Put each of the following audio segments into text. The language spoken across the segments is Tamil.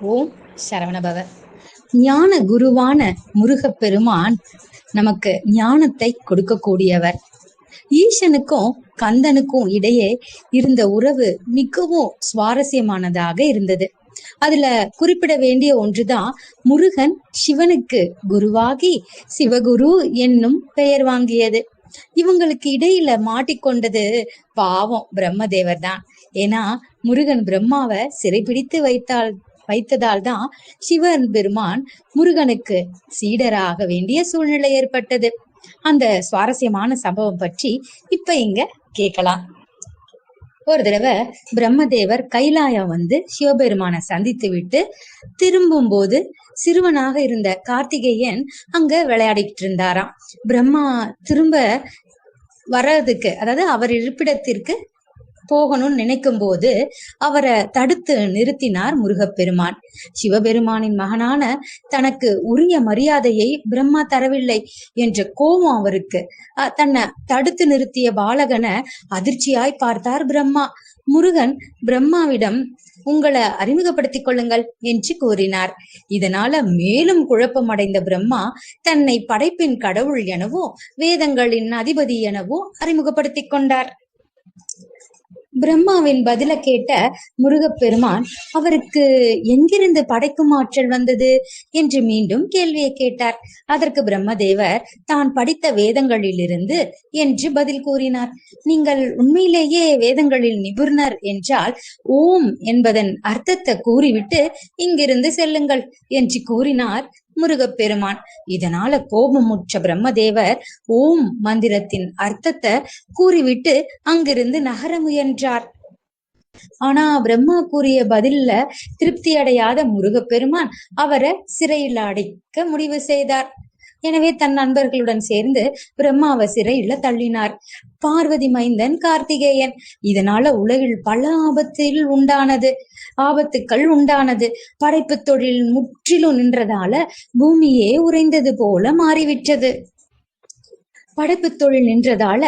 ஓம் சரவணபவ. ஞான குருவான முருகப்பெருமான் நமக்கு ஞானத்தை கொடுக்கக்கூடியவர். ஈசனுக்கும் கந்தனுக்கும் இடையே இருந்த உறவு மிகவும் சுவாரஸ்யமானதாக இருந்தது. அதுல குறிப்பிட வேண்டிய ஒன்றுதான் முருகன் சிவனுக்கு குருவாகி சிவகுரு என்னும் பெயர் வாங்கியது. இவங்களுக்கு இடையில மாட்டிக்கொண்டது பாவம் பிரம்மதேவர் தான் ஏன்னா முருகன் பிரம்மாவை சிறைபிடித்து வைத்தால் வைத்ததால் தான் சிவன் பெருமான் முருகனுக்கு சீடராக வேண்டிய சூழ்நிலை ஏற்பட்டது. அந்த சுவாரஸ்யமான சம்பவம் பற்றி இப்ப இங்க கேட்கலாம். ஒரு தடவை பிரம்மதேவர் கைலாயம் வந்து சிவபெருமானை சந்தித்து விட்டு திரும்பும் போது சிறுவனாக இருந்த கார்த்திகேயன் அங்க விளையாடிட்டு இருந்தாராம். பிரம்மா திரும்ப வர்றதுக்கு அதாவது அவர் இருப்பிடத்திற்கு போகணும்னு நினைக்கும் போது அவரை தடுத்து நிறுத்தினார் முருகப்பெருமான். சிவபெருமானின் மகனான தனக்கு உரிய மரியாதையை பிரம்மா தரவில்லை என்ற கோபம் அவருக்கு. அஹ் தன்னை தடுத்து நிறுத்திய பாலகனை அதிர்ச்சியாய் பார்த்தார் பிரம்மா. முருகன் பிரம்மாவிடம் உங்களை அறிமுகப்படுத்திக் கொள்ளுங்கள் என்று கூறினார். இதனால மேலும் குழப்பமடைந்த பிரம்மா தன்னை படைப்பின் கடவுள் எனவோ வேதங்களின் அதிபதி எனவோ அறிமுகப்படுத்திக் கொண்டார். பிரம்மாவின் பதில கேட்ட முருகப்பெருமான் அவருக்கு எங்கிருந்து படைக்கும் ஆற்றல் வந்தது? என்று மீண்டும் கேள்வியை கேட்டார். அதற்கு பிரம்மதேவர் தான் படித்த வேதங்களிலிருந்து என்று பதில் கூறினார். நீங்கள் உண்மையிலேயே வேதங்களில் நிபுணர் என்றால் ஓம் என்பதன் அர்த்தத்தை கூறிவிட்டு இங்கிருந்து செல்லுங்கள் என்று கூறினார் முருகப்பெருமான். இதனால கோபமுற்ற பிரம்மதேவர் ஓம் மந்திரத்தின் அர்த்தத்தை கூறிவிட்டு அங்கிருந்து நகர முயன்றார். ஆனா பிரம்மா கூறிய பதில்ல திருப்தி அடையாத முருகப்பெருமான் அவரை சிறையில் அடைக்க முடிவு செய்தார். எனவே தன் நண்பர்களுடன் சேர்ந்து பிரம்மாவை சிறையில தள்ளினார். பார்வதி மைந்தன் கார்த்திகேயன். இதனால உலகில் பல ஆபத்தில் உண்டானது. ஆபத்துக்கள் உண்டானது. படைப்பு தொழில் முற்றிலும் நின்றதால பூமியே உறைந்தது போல மாறிவிட்டது. படைப்பு தொழில் நின்றதால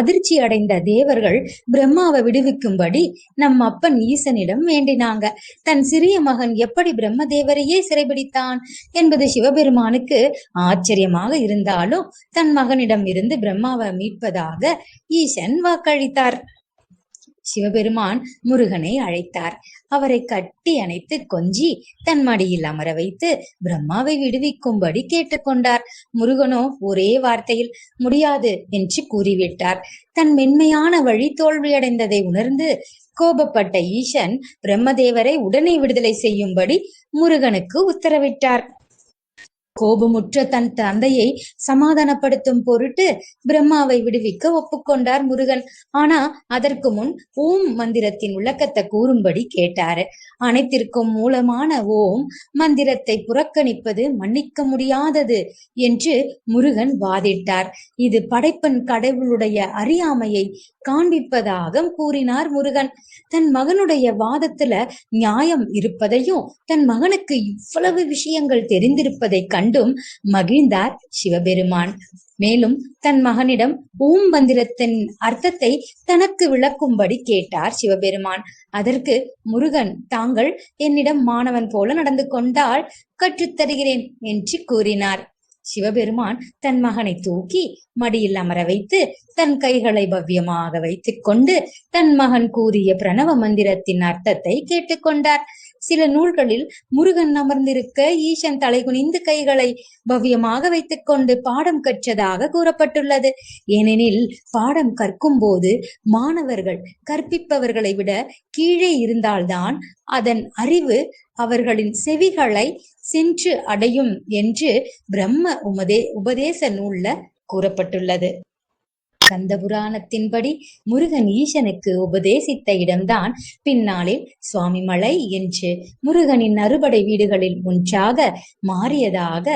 அதிர்ச்சி அடைந்த தேவர்கள் பிரம்மாவை விடுவிக்கும்படி நம் அப்பன் ஈசனிடம் வேண்டினாங்க. தன் சிறிய மகன் எப்படி பிரம்ம தேவரையே சிறைபிடித்தான் என்பது சிவபெருமானுக்கு ஆச்சரியமாக இருந்தாலும் தன் மகனிடம் இருந்து பிரம்மாவை மீட்பதாக ஈசன் வாக்களித்தார். சிவபெருமான் முருகனை அழைத்தார். அவரை கட்டி அணைத்து கொஞ்சி தன் மடியில் அமர வைத்து பிரம்மாவை விடுவிக்கும்படி கேட்டுக்கொண்டார். முருகனோ ஒரே வார்த்தையில் முடியாது என்று கூறிவிட்டார். தன் மென்மையான வழி தோல்வியடைந்ததை உணர்ந்து கோபப்பட்ட ஈசன் பிரம்மதேவரை உடனே விடுதலை செய்யும்படி முருகனுக்கு உத்தரவிட்டார். கோபமுற்ற தன் தந்தையை சமாதானப்படுத்தும் பொருட்டு பிரம்மாவை விடுவிக்க ஒப்புக்கொண்டார் முருகன். ஆனா அதற்கு முன் ஓம் மந்திரத்தின் விளக்கத்தை கூறும்படி கேட்டாரு. அனைத்திற்கும் மூலமான ஓம் மந்திரத்தை புறக்கணிப்பது மன்னிக்க முடியாதது என்று முருகன் வாதிட்டார். இது படைப்பன் கடவுளுடைய அறியாமையை காண்பிப்பதாக கூறினார் முருகன். தன் மகனுடைய வாதத்துல நியாயம் இருப்பதையும் தன் மகனுக்கு இவ்வளவு விஷயங்கள் தெரிந்திருப்பதை கண்டு கண்டும் மகிழ்ந்தார் சிவபெருமான். மேலும் தன் மகனிடம் ஓம் மந்திரத்தின் அர்த்தத்தை தனக்கு விளக்கும்படி கேட்டார் சிவபெருமான். அதற்கு முருகன் தாங்கள் என்னிடம் மாணவன் போல நடந்து கொண்டால் கற்றுத்தருகிறேன் என்று கூறினார். சிவபெருமான் தன் மகனை தூக்கி மடியில் அமர வைத்து தன் கைகளை பவ்யமாக வைத்துக் கொண்டு தன் மகன் கூறிய பிரணவ மந்திரத்தின் அர்த்தத்தை கேட்டுக்கொண்டார் சில நூல்களில் முருகன் அமர்ந்திருக்க ஈசன் தலைகுனிந்து கைகளை பவ்யமாக வைத்துக் கொண்டு பாடம் கற்றதாக கூறப்பட்டுள்ளது. ஏனெனில் பாடம் கற்கும் போது மாணவர்கள் கற்பிப்பவர்களை விட கீழே இருந்தால்தான் அதன் அறிவு அவர்களின் செவிகளை சென்று அடையும் என்று பிரம்ம உமதே உபதேச நூல்ல கூறப்பட்டுள்ளது. கந்த புராணத்தின்படி முருகன் ஈசனுக்கு உபதேசித்த இடம்தான் பின்னாளில் சுவாமிமலை என்று முருகனின் அறுபடை வீடுகளில் ஒன்றாக மாறியதாக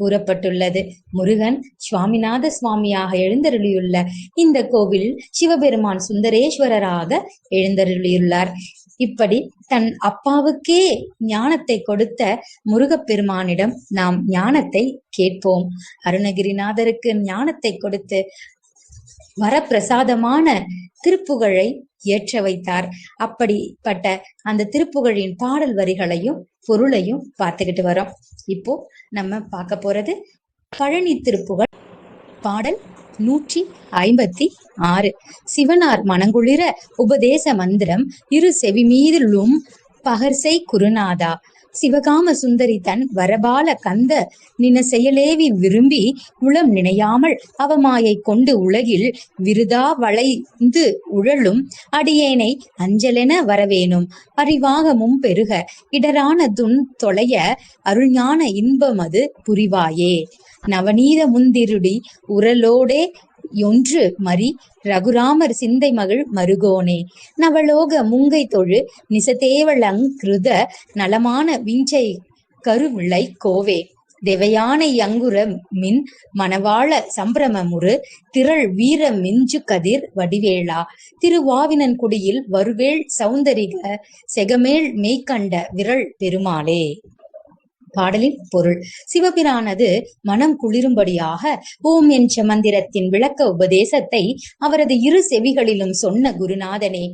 கூறப்பட்டுள்ளது. முருகன் சுவாமிநாத சுவாமியாக எழுந்தருளியுள்ள இந்த கோவில் சிவபெருமான் சுந்தரேஸ்வரராக எழுந்தருளியுள்ளார். இப்படி தன் அப்பாவுக்கே ஞானத்தை கொடுத்த முருகப்பெருமானிடம் நாம் ஞானத்தை கேட்போம். அருணகிரிநாதருக்கு ஞானத்தை கொடுத்து வரப்பிரசாதமான திருப்புகழை ஏற்ற வைத்தார். அப்படிப்பட்ட அந்த திருப்புகழின் பாடல் வரிகளையும் பொருளையும் பார்த்துக்கிட்டு வரோம். இப்போ நம்ம பார்க்க போறது பழனி திருப்புகழ் பாடல் நூற்றி ஐம்பத்தி ஆறு. சிவனார் மனங்குளிர உபதேச மந்திரம் இரு செவி மீதிலும் பகர்சை குருநாதா. சிவகாம சுந்தரி தன் வரபால கந்த நின செயலேவி விரும்பி உளம் நினையாமல் அவமாயை கொண்டு உலகில் விருதா வளைந்து உழலும் அடியேனை அஞ்சலென வரவேணும். அறிவாகமும் பெருக இடரான துன் தொலைய அருள்ஞான இன்பமது புரிவாயே. நவநீத முந்திருடி உரலோடே ஒன்று மறி ரகுராமர் சிந்தை மகள் மருகோனே நவலோக முங்கை தொழு நிசதேவளங் கிருத நலமான விஞ்சை கருவிளை கோவே தேவயானை அங்குர மின் மணவாள சம்பிரமமுறு திரள் வீர மிஞ்சு கதிர் வடிவேளா திருவாவினன்குடியில் வருவேள் சௌந்தரிக செகமேல் மெய்கண்ட விரல் பெருமாளே. பாடலின் பொருள். சிவபிரானது மனம் குளிரும்படியாக ஓம் என்ற மந்திரத்தின் விளக்க உபதேசத்தை அவரது இரு செவிகளிலும் சொன்ன குருநாதனே.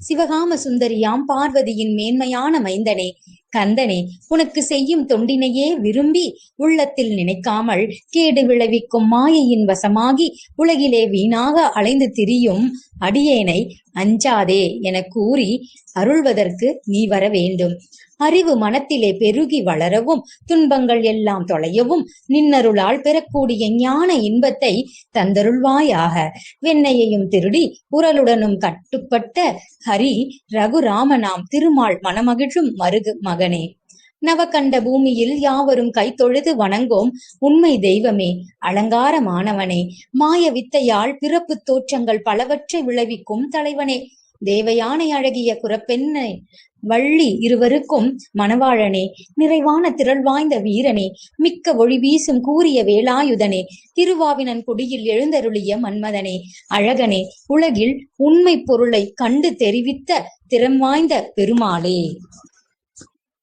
சிவகாம சுந்தரியாம் பார்வதியின் மேன்மையான மைந்தனே. கந்தனே உனக்கு செய்யும் தொண்டினையே விரும்பி உள்ளத்தில் நினைக்காமல் கேடு விளைவிக்கும் மாயையின் வசமாகி உலகிலே வீணாக அலைந்து திரியும் அடியேனை அஞ்சாதே என கூறி அருள்வதற்கு நீ வர வேண்டும். அறிவு மனத்திலே பெருகி வளரவும் துன்பங்கள் எல்லாம் தொலையவும் நின்னருளால் பெறக்கூடிய ஞான இன்பத்தை தந்தருள்வாயாக. வெண்ணையையும் திருடி உரலுடனும் கட்டுப்பட்ட ஹரி ரகுராமனாம் திருமால் மனமகிழும் மருகு மகனே. நவகண்ட பூமியில் யாவரும் கைத்தொழுது வணங்கோம் உண்மை தெய்வமே. அலங்காரமானவனே மாய வித்தையால் பிறப்பு தோற்றங்கள் பலவற்றை விளைவிக்கும் தலைவனே. தேவயானை அழகிய குரப்பெண்ணை வள்ளி இருவருக்கும் மணவாழனே நிறைவான திரள் வாய்ந்த வீரனே மிக்க ஒளி வீசும் கூறிய வேலாயுதனே. திருவாவினன் குடியில் எழுந்தருளிய மன்மதனே அழகனே உலகில் உண்மை பொருளை கண்டு தெரிவித்த திறம் வாய்ந்த பெருமாளே.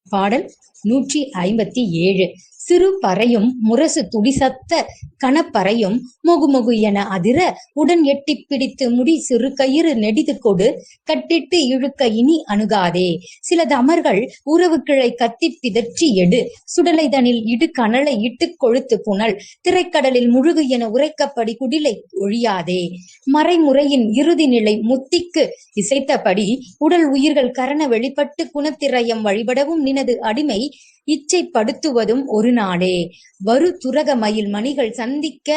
பாடல் நூற்றி ஐம்பத்தி ஏழு. சிறு பறையும் முரசு துடிசத்த கணப்பறையும் மொகு என அதிர உடன் எட்டி பிடித்து முடி சிறு கயிறு நெடிது கொடு கட்டிட்டு இழுக்க இனி அணுகாதே. சில தமர்கள் உறவு கிளை கத்தி பிதற்றி எடு சுடலை தனில் இடு கனலை இட்டு கொழுத்து புனல் திரைக்கடலில் முழுகு என உரைக்கப்படி குடிலை ஒழியாதே. மறைமுறையின் இறுதி நிலை முத்திக்கு இசைத்தபடி உடல் உயிர்கள் கரண வெளிப்பட்டு குணத்திரயம் வழிபடவும் நினது அடிமை இச்சைப்படுத்துவதும் ஒரு நாளே. வரு துரக மயில் மணிகள் சந்திக்க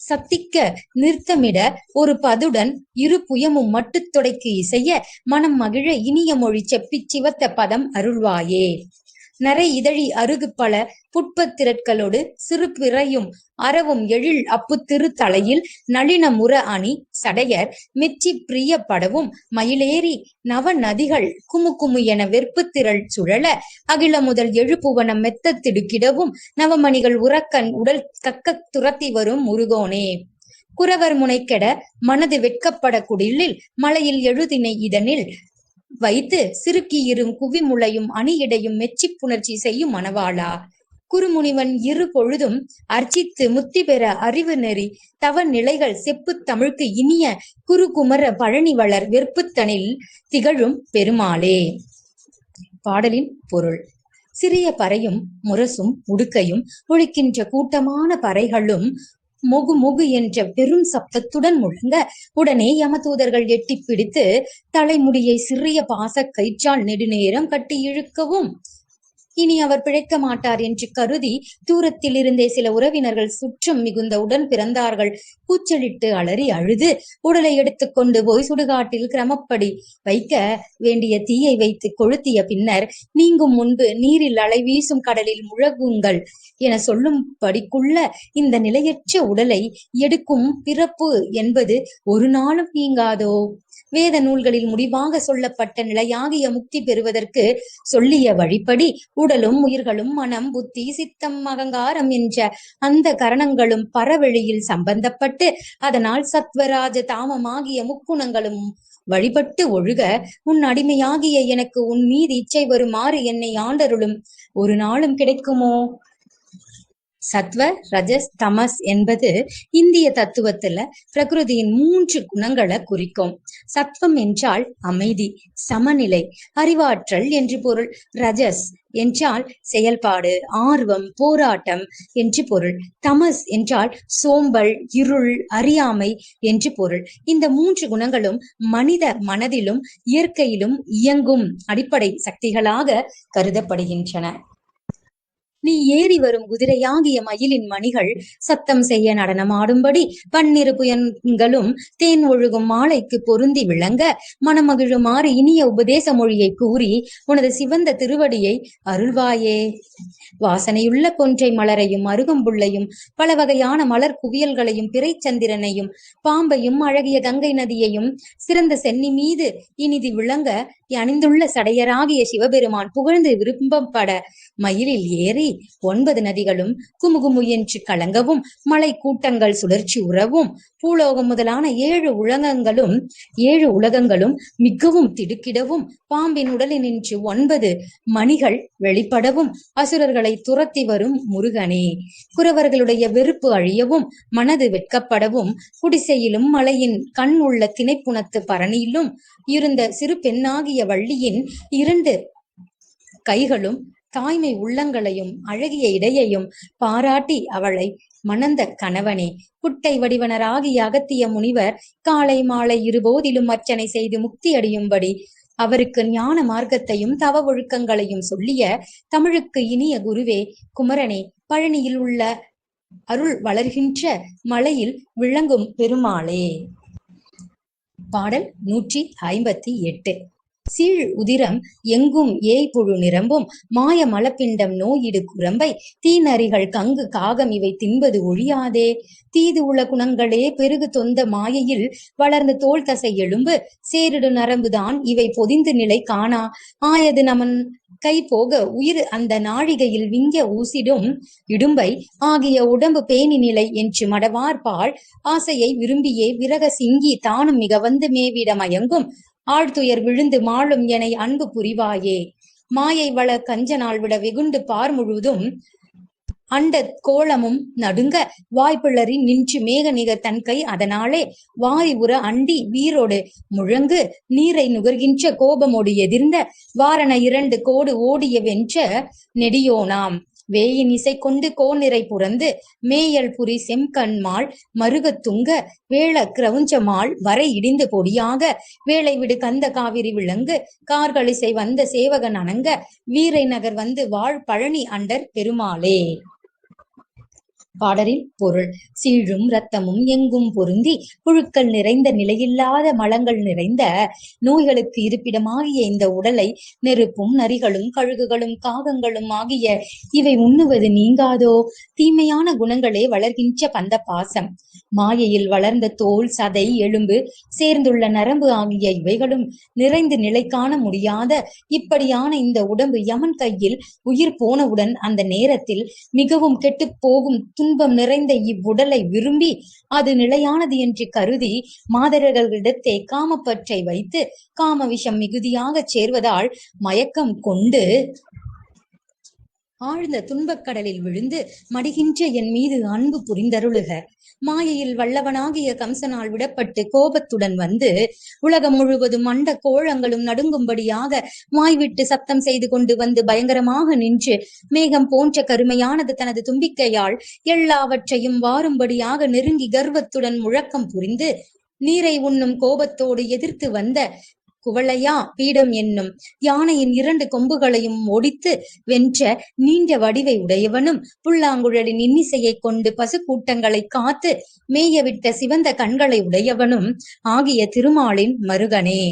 சத்திக்க நிறுத்தமிட ஒரு பதுடன் இரு புயமும் மட்டுத் தொடைக்கு இசைய மனம் மகிழ இனிய மொழி செப்பிச் சிவத்த பதம் அருள்வாயே. நரை இதழி அருகு பல புட்பத்திரட்களோடு சிறு பிறையும் அறவும் எழில் அப்பு திரு தலையில் நளின முற அணி சடையர் மெச்சி பிரியப்படவும் மயிலேறி நவ நதிகள் குமு குமு என வெற்பு திரள் சுழல அகில முதல் எழுப்புவனம் மெத்த திடுக்கிடவும் நவமணிகள் உறக்கன் உடல் கக்க துரத்தி வரும் முருகோனே. குறவர் முனைக்கெட மனது வெட்கப்பட குடிலில் மலையில் எழுதினை இதனில் வைத்து சிறுக்கியிரும் குவிமுளையும் அணியிடையும் மெச்சி புணர்ச்சி செய்யும் மணவாளா. குறுமுனிவன் இரு பொழுதும் அர்ச்சித்து முத்தி பெற அறிவு நெறி தவ நிலைகள் செப்பு தமிழ்க்கு இனிய குருகுமர பழனி வளர் வெற்புத்தனில் திகழும் பெருமாளே. பாடலின் பொருள். சிறிய பறையும் முரசும் உடுக்கையும் ஒழிக்கின்ற கூட்டமான பறைகளும் மொகு மொகு என்ற பெரும் சப்தத்துடன் முழங்க உடனே யமதூதர்கள் எட்டி பிடித்து தலைமுடியை சிறிய பாச கயிற்றால் நெடுநேரம் கட்டி இழுக்கவும். இனி அவர் பிழைக்க மாட்டார் என்று கருதி தூரத்தில் இருந்தே சில உறவினர்கள் சுற்றம் மிகுந்த உடன் பிறந்தார்கள். கூச்சலிட்டு அலறி அழுது உடலை எடுத்துக்கொண்டு போய் சுடுகாட்டில் கிரமப்படி வைக்க வேண்டிய தீயை வைத்து கொளுத்திய பின்னர் நீங்கும் முன்பு நீரில் அலை வீசும் கடலில் முழகுங்கள் என சொல்லும்படிக்குள்ள இந்த நிலையற்ற உடலை எடுக்கும் பிறப்பு என்பது ஒரு நாளும் நீங்காதோ? வேத நூல்களில் முடிவாக சொல்லப்பட்ட நிலையாகிய முக்தி பெறுவதற்கு சொல்லிய வழிப்படி உடலும் உயிர்களும் மனம் புத்தி சித்தம் அகங்காரம் என்ற அந்த கரணங்களும் பரவெளியில் சம்பந்தப்பட்டு அதனால் சத்வராஜ தாமமாகிய முக்குணங்களும் வழிபட்டு ஒழுக உன் அடிமையாகிய எனக்கு உன் மீது இச்சை வருமாறு என்னை ஆண்டருளும். ஒரு நாளும் கிடைக்குமோ? சத்வ ரஜஸ் தமஸ் என்பது இந்திய தத்துவத்துல பிரகிருதியின் மூன்று குணங்களை குறிக்கும். சத்வம் என்றால் அமைதி சமநிலை அறிவாற்றல் என்று பொருள். ரஜஸ் என்றால் செயல்பாடு ஆர்வம் போராட்டம் என்று பொருள். தமஸ் என்றால் சோம்பல் இருள் அறியாமை என்று பொருள். இந்த மூன்று குணங்களும் மனித மனதிலும் இயற்கையிலும் இயங்கும் அடிப்படை சக்திகளாக கருதப்படுகின்றன. நீ ஏறி வரும் குதிரையாகிய மயிலின் மணிகள் சத்தம் செய்ய நடனமாடும்படி பன்னிரு புயன்களும் தேன் ஒழுகும் மாலைக்கு பொருந்தி விளங்க மனமகிழுமாறு இனிய உபதேச மொழியை கூறி உனது சிவந்த திருவடியை அருள்வாயே. வாசனையுள்ள கொன்றை மலரையும் அருகம்புள்ளையும் பல வகையான மலர் குவியல்களையும் பிறைச்சந்திரனையும் பாம்பையும் அழகிய கங்கை நதியையும் சிறந்த சென்னி மீது இனிது விளங்க அணிந்துள்ள சடையராகிய சிவபெருமான் புகழ்ந்து விரும்பப்பட மயிலில் ஏறி ஒன்பது நதிகளும் குமுகுமு என்று கலங்கவும் மலை கூட்டங்கள் சுழற்சி உறவும் பூலோகம் முதலான ஏழு உலகங்களும் ஏழு உலகங்களும் மிகவும் திடுக்கிடவும் பாம்பின் உடலினின்று ஒன்பது மணிகள் வெளிப்படவும் அசுரர்களை துரத்தி வரும் முருகனே. குறவர்களுடைய வெறுப்பு அழியவும் மனது வெட்கப்படவும் குடிசையிலும் மலையின் கண் உள்ள திணைப்புணத்து பரணியிலும் இருந்த சிறு பெண்ணாகிய வள்ளியின் இரண்டு கைகளும் தாய்மை உள்ளங்களையும் அழகிய இடையையும் பாராட்டி அவளை மணந்த கணவனே. குட்டை வடிவனராகிய அகத்திய முனிவர் காலை மாலை இருபோதிலும் அர்ச்சனை செய்து முக்தி அடியும்படி அவருக்கு ஞான மார்க்கத்தையும் தவ ஒழுக்கங்களையும் சொல்லிய தமிழுக்கு இனிய குருவே குமரனே பழனியில் உள்ள அருள் வளர்கின்ற மலையில் விளங்கும் பெருமாளே. பாடல் நூற்றி ஐம்பத்தி எட்டு. சீழ் உதிரம் எங்கும் ஏய்புழு நிரம்பும். மாய மலப்பிண்டம் நோயிடு குரம்பை. தீநரிகள் கங்கு காகம் இவை தின்பது ஒழியாதே. தீது உள்ள குணங்களே பெருகு தொந்த மாயையில். வளர்ந்த தோல் தசை எழும்பு. சேரிடு நரம்புதான் இவை பொதிந்து நிலை காணா. ஆயது நமன் கை போக உயிர் அந்த நாழிகையில் விங்க ஊசிடும். இடும்பை ஆகிய உடம்பு பேணி நிலை என்று மடவார்பால். ஆசையை விரும்பியே விரக சிங்கி தானும் மிக வந்து மேவிட மயங்கும் ஆழ்துயர் விழுந்து மாளும் எனை அன்பு புரிவாயே. மாயை வள கஞ்சனால் விட வெகுண்டு பார் முழுதும் அண்ட கோலமும் நடுங்க வாய்ப்பிளறி நின்று மேக நிகர் தன் கை அதனாலே வாரி உற அண்டி வீரோடு முழங்கு நீரை நுகர்கின்ற கோபமோடு எதிர்ந்த வாரண இரண்டு கோடு ஓடிய வென்ற நெடியோனாம். வேயின் இசை கொண்டு கோநிறை புறந்து மேயல் புரி செம்கண்மாள் மருகத்துங்க வேள கிரவுஞ்சமாள் வரை இடிந்து பொடியாக வேளை விடு கந்த காவிரி விளங்கு கார்களிசை வந்த சேவகன் அணங்க வீரை நகர் வந்து வாழ் பழனி அண்டர் பெருமாளே. பாடலின் பொருள். சீழும் இரத்தமும் எங்கும் பொருந்தி புழுக்கள் நிறைந்த நிலையில்லாத மலங்கள் நிறைந்த நோய்களுக்கு இருப்பிடமாகிய இந்த உடலை நெருப்பும் நரிகளும் கழுகுகளும் காகங்களும் ஆகிய இவை உண்ணுவது நீங்காதோ? தீமையான குணங்களே வளர்கின்ற பந்த பாசம். மாயையில் வளர்ந்த தோல் சதை எலும்பு சேர்ந்துள்ள நரம்பு ஆகிய இவைகளும் நிறைந்து நிலை காண முடியாத இப்படியான இந்த உடம்பு யமன் கையில் உயிர் போனவுடன் அந்த நேரத்தில் மிகவும் கெட்டுப் போகும் இன்பம் நிறைந்த இவ்வுடலை விரும்பி அது நிலையானது என்று கருதி மாதரர்களிடத்தே காமப்பற்றை வைத்து காம விஷம் மிகுதியாக சேர்வதால் மயக்கம் கொண்டு ஆழ்ந்த துன்பக்கடலில் விழுந்து மடிகின்ற என் மீது அன்பு புரிந்தருளுக. மாயையில் வல்லவனாகிய கம்சனால் விடப்பட்டு கோபத்துடன் வந்து உலகம் முழுவதும் மண்ட கோழங்களும் நடுங்கும்படியாக வாய்விட்டு சத்தம் செய்து கொண்டு வந்து பயங்கரமாக நின்று மேகம் போன்ற கருமையானது தனது தும்பிக்கையால் எல்லாவற்றையும் வாரும்படியாக நெருங்கி கர்வத்துடன் முழக்கம் புரிந்து நீரை உண்ணும் கோபத்தோடு எதிர்த்து வந்த குவளையா பீடம் என்னும் யானையின் இரண்டு கொம்புகளையும் ஒடித்து வென்ற நீண்ட வடிவை உடையவனும் புல்லாங்குழலின் இன்னிசையை கொண்டு பசு கூட்டங்களை காத்து மேயவிட்ட சிவந்த கண்களை உடையவனும் ஆகிய திருமாலின் மருகனே.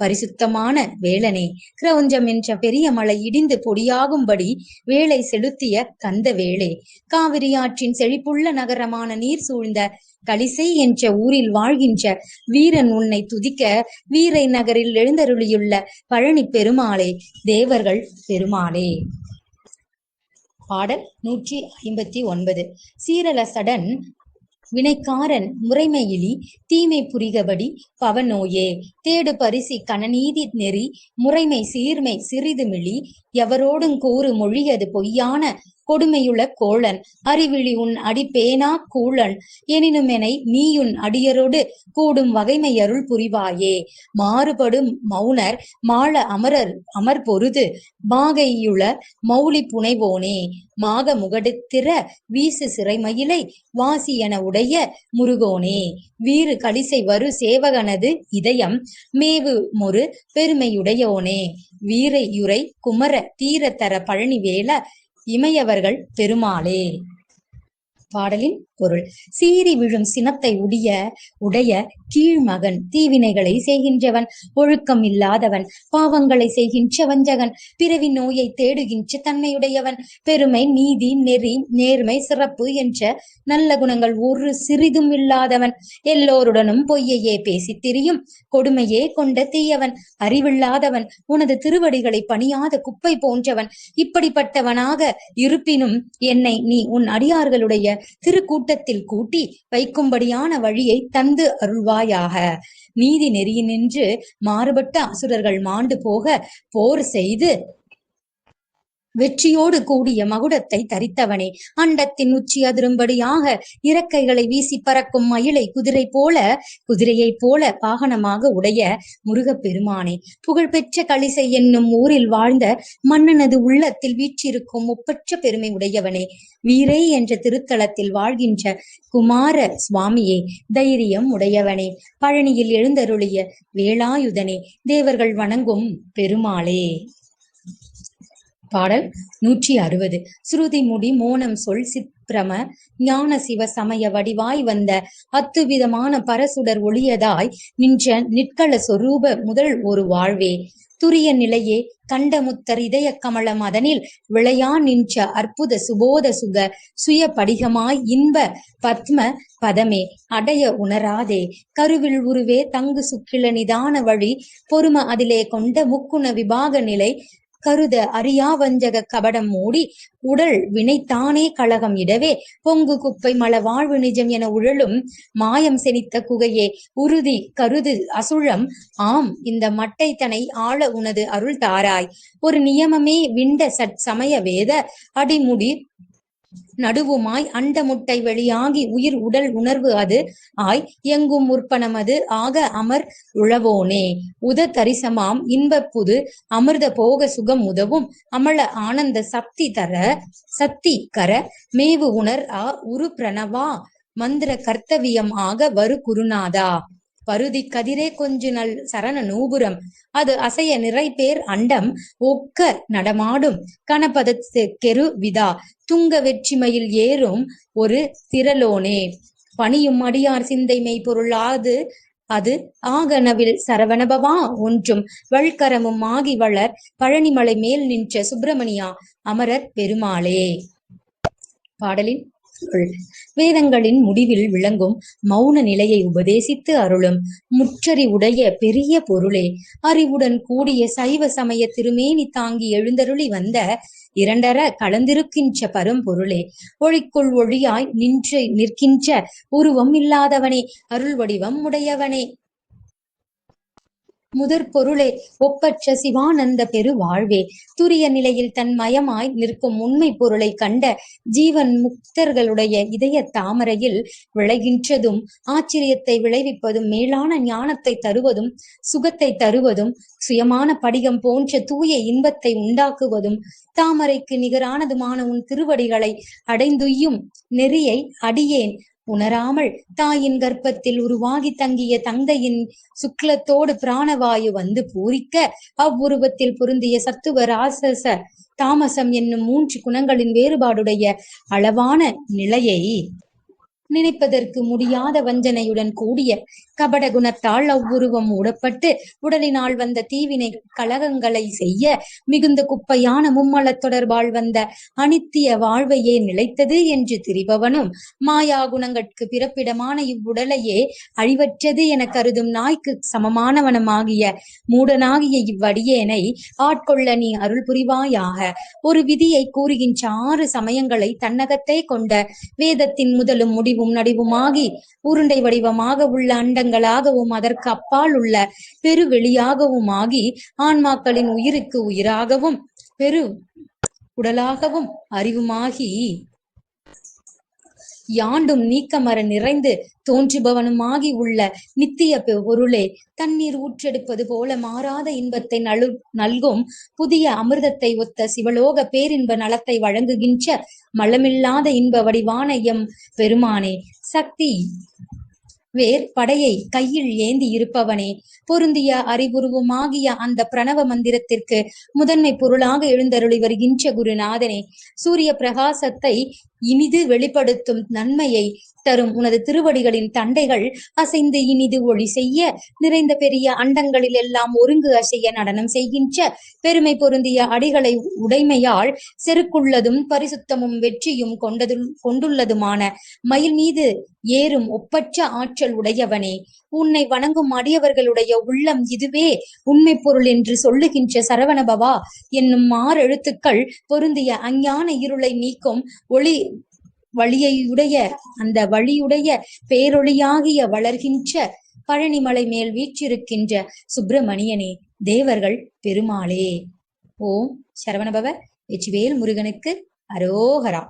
பரிசுத்தமான வேளனே கிரௌஞ்சம் என்ற பெரிய மலை இடிந்து பொடியாகும்படி வேலை செலுத்திய கந்த வேளே காவிரி ஆற்றின் செழிப்புள்ள நகரமான நீர் சூழ்ந்த கலிசை என்ற ஊரில் வாழ்கின்ற வீரன் உன்னை துதிக்க வீரை நகரில் எழுந்தருளியுள்ள பழனி பெருமாளே தேவர்கள் பெருமாளே. பாடல் நூற்றி ஐம்பத்தி ஒன்பது. சீரலசடன் வினைக்காரன் முறைமையிலி தீமை புரிகபடி பவநோயே தேடு பரிசி கணநீதி நெறி முறைமை சீர்மை சிறிது மிழி எவரோடும் கூறு மொழியது பொய்யான கொடுமையுள கோளன் அறிவிழி உன் அடி பேனா கூழன். எனினுமெனை நீயுன் அடியரோடு கூடும் வகைமை அருள் புரிவாயே. மாறுபடும் மௌனர் மாள அமரர் அமர் பொருது மாகையுள மௌலி புனைவோனே. மாக முகடுத்திற வீசு சிறைமயிலை வாசி என உடைய முருகோனே. வீறு கலிசை வரு சேவகனது இதயம் மேவு மொரு பெருமையுடையோனே. வீரையுரை குமர தீரத்தர பழனிவேல இமையவர்கள் பெருமாளே. பாடலின் பொருள். சீறி விழும் சினத்தை உடைய உடைய கீழ்மகன் தீவினைகளை செய்கின்றவன் ஒழுக்கம் இல்லாதவன் பாவங்களை செய்கின்ற வஞ்சகன் பிறவி நோயை தேடுகின்ற தன்மையுடையவன் பெருமை நீதி நெறி நேர்மை சிறப்பு என்ற நல்ல குணங்கள் ஒரு சிறிதும் இல்லாதவன். எல்லோருடனும் பொய்யையே பேசித் திரியும் கொடுமையே கொண்ட தீயவன். அறிவில்லாதவன் உனது திருவடிகளை பணியாத குப்பை போன்றவன். இப்படிப்பட்டவனாக இருப்பினும் என்னை நீ உன் அடியார்களுடைய கூட்டத்தில் கூட்டி வைக்கும்படியான வழியை தந்து அருள்வாயாக. நீதி நெறியினின்று மாறுபட்ட அசுரர்கள் மாண்டு போக போர் செய்து வெற்றியோடு கூடிய மகுடத்தை தரித்தவனே. அண்டத்தின் உச்சி அதிரும்படியாக இறக்கைகளை வீசி பறக்கும் மயிலை குதிரை போல குதிரையைப் போல பாகனமாக உடைய முருகப் பெருமானே புகழ்பெற்ற கலிசை என்னும் ஊரில் வாழ்ந்த மன்னனது உள்ளத்தில் வீற்றிருக்கும் ஒப்பற்ற பெருமை உடையவனே. வீரை என்ற திருத்தலத்தில் வாழ்கின்ற குமார சுவாமியே தைரியம் உடையவனே. பழனியில் எழுந்தருளிய வேலாயுதனே தேவர்கள் வணங்கும் பெருமாளே. பாடல் நூற்றி அறுபது ஸ்ருதி முடி மோனம் சொல் சித்ரம ஞான சிவ சமய வடிவாய் வந்த அத்துவிதமான பரசுடர் ஒளியதாய் நின்ற நிற்கள சொரூப முதல் ஒரு வாழ்வே. துரிய நிலையே கண்டமுத்தர் இதய கமலம் அதனில் விளையா நின்ற அற்புத சுபோத சுக சுய படிகமாய் இன்ப பத்ம பதமே. அடைய உணராதே. கருவில் உருவே தங்கு சுக்கில நிதான வழி பொறும அதிலே கொண்ட முக்குண விபாக நிலை கருத அறியா வஞ்சக கபடம் மூடி உடல் வினைத்தானே கழகம் இடவே. பொங்கு குப்பை மல வாழ்வு நிஜம் என உழலும் மாயம் செனித்த குகையே. உறுதி கருது அசுழம் ஆம் இந்த மட்டை தனை ஆள உனது அருள் தாராய். ஒரு நியமமே விண்ட சட் சமய வேத அடிமுடி நடுவுமாய் அண்ட முட்டை வெளியாகி உயிர் உடல் உணர்வு அது. ஆய் எங்கும் முற்பனம் அது. ஆக அமர் உழவோனே. உத தரிசமாம் இன்ப புது. அமிர்த போக சுகம் உதவும். அமல ஆனந்த சக்தி தர. சக்தி கர. மேவு உணர் ஆ. உரு பிரணவா. மந்திர கர்த்தவியம் ஆக வரு குருநாதா. பருதி கதிரே கொஞ்சு நல் சரண நூபுரம். அது அசைய நிறை பேர் அண்டம் ஒக்க நடமாடும். கணபத கெரு விதா துங்க வெற்றிமையில் ஏறும் ஒரு திரளோனே. பணியும் அடியார் சிந்தை மெய்ப்பொருளாது அது ஆகனவில் சரவணபவா ஒன்றும். வழ்கரமும் ஆகி வளர் பழனிமலை மேல் நின்ற சுப்பிரமணியா அமரர் பெருமாளே. பாடலின் பொருள். வேதங்களின் முடிவில் விளங்கும் மௌன நிலையை உபதேசித்து அருளும் முற்றறிவுடைய பெரிய பொருளே. அறிவுடன் கூடிய சைவ சமய திருமேனி தாங்கி எழுந்தருளி வந்த இரண்டர கலந்திருக்கின்ற பரம்பொருளே ஒளிக்குள் ஒளியாய் நின்று நிற்கின்ற உருவம் இல்லாதவனே அருள் வடிவம் உடையவனே. முதற் பொருளே ஒப்பற்ற சிவானந்த பெரு வாழ்வே துரிய நிலையில் தன் மயமாய் நிற்கும் உண்மை பொருளை கண்ட ஜீவன் முக்தர்களுடைய இதய தாமரையில் விளைகின்றதும் ஆச்சரியத்தை விளைவிப்பதும் மேலான ஞானத்தை தருவதும் சுகத்தை தருவதும் சுயமான படிகம் போன்ற தூய இன்பத்தை உண்டாக்குவதும் தாமரைக்கு நிகரானதுமான உன் திருவடிகளை அடைந்துயும் நெறியை அடியேன். உணராமல் தாயின் கர்ப்பத்தில் உருவாகி தங்கிய தந்தையின் சுக்லத்தோடு பிராணவாயு வந்து பூரிக்க அவ்வுருவத்தில் பொருந்திய சத்துவ ராசச தாமசம் என்னும் மூன்று குணங்களின் வேறுபாடுடைய அளவான நிலையை நினைப்பதற்கு முடியாத வஞ்சனையுடன் கூடிய கபட குணத்தால் அவ்வுருவம் மூடப்பட்டு உடலினால் வந்த தீவினை கலகங்களை செய்ய மிகுந்த குப்பையான மும்மலத் தொடர்பால் வந்த அனித்திய வாழ்வையே நிலைத்தது என்று திரிபவனும் மாயா குணங்கட்கு பிறப்பிடமான இவ்வுடலையே அழிவற்றது என கருதும் நாய்க்கு சமமானவனமாகிய மூடனாகிய இவ்வடியேனை ஆட்கொள்ள நீ அருள் புரிவாயாக. ஒரு விதியை கூறுகின்ற ஆறு சமயங்களை தன்னகத்தே கொண்ட வேதத்தின் முதலும் முடிவும் நடிவுமாகி உருண்டை வடிவமாக உள்ள அண்டங்களாகவும் அதற்கு அப்பால் உள்ள பெருவெளியாகவும் ஆகி ஆன்மாக்களின் உயிருக்கு உயிராகவும் பெரு உடலாகவும் அறிவுமாகி யாண்டும் நீக்கமர நிறைந்து தோன்றுபவனுமாகி உள்ள நித்திய பொருளே தண்ணீர் ஊற்றெடுப்பது போல மாறாத இன்பத்தை நலு நல்கும் புதிய அமிர்தத்தை ஒத்த சிவலோக பேரின்ப நலத்தை வழங்குகின்ற மலமில்லாத இன்ப வடிவான எம் பெருமானே சக்தி வேர் படையை கையில் ஏந்தி இருப்பவனே பொருந்திய அறிவுருவுமாகிய அந்த பிரணவ மந்திரத்திற்கு முதன்மை பொருளாக எழுந்தருளி வருகின்ற குருநாதனே சூரிய பிரகாசத்தை இனிது வெளிப்படுத்தும் நன்மையை தரும் உனது திருவடிகளின் தண்டைகள் அசைந்து இனிது ஒளி செய்ய நிறைந்த பெரிய அண்டங்களில் எல்லாம் ஒருங்கு அசைய நடனம் செய்கின்ற பெருமை பொருந்திய அடிகளை உடைமையால் செருக்குள்ளதும் பரிசுத்தமும் வெற்றியும் கொண்டது கொண்டுள்ளதுமான மயில் மீது ஏறும் ஒப்பற்ற ஆற்றல் உடையவனே. உன்னை வணங்கும் அடியவர்களுடைய உள்ளம் இதுவே உண்மை பொருள் என்று சொல்லுகின்ற சரவணபவா என்னும் மாறெழுத்துக்கள் பொருந்திய அஞ்ஞான இருளை நீக்கும் ஒளி வழியையுடைய அந்த வழியுடைய பேரொளியாகிய வளர்கின்ற பழனிமலை மேல் வீற்றிருக்கின்ற சுப்பிரமணியனே தேவர்கள் பெருமாளே. ஓம் சரவணபவ எச்வேல் முருகனுக்கு அரோகரா.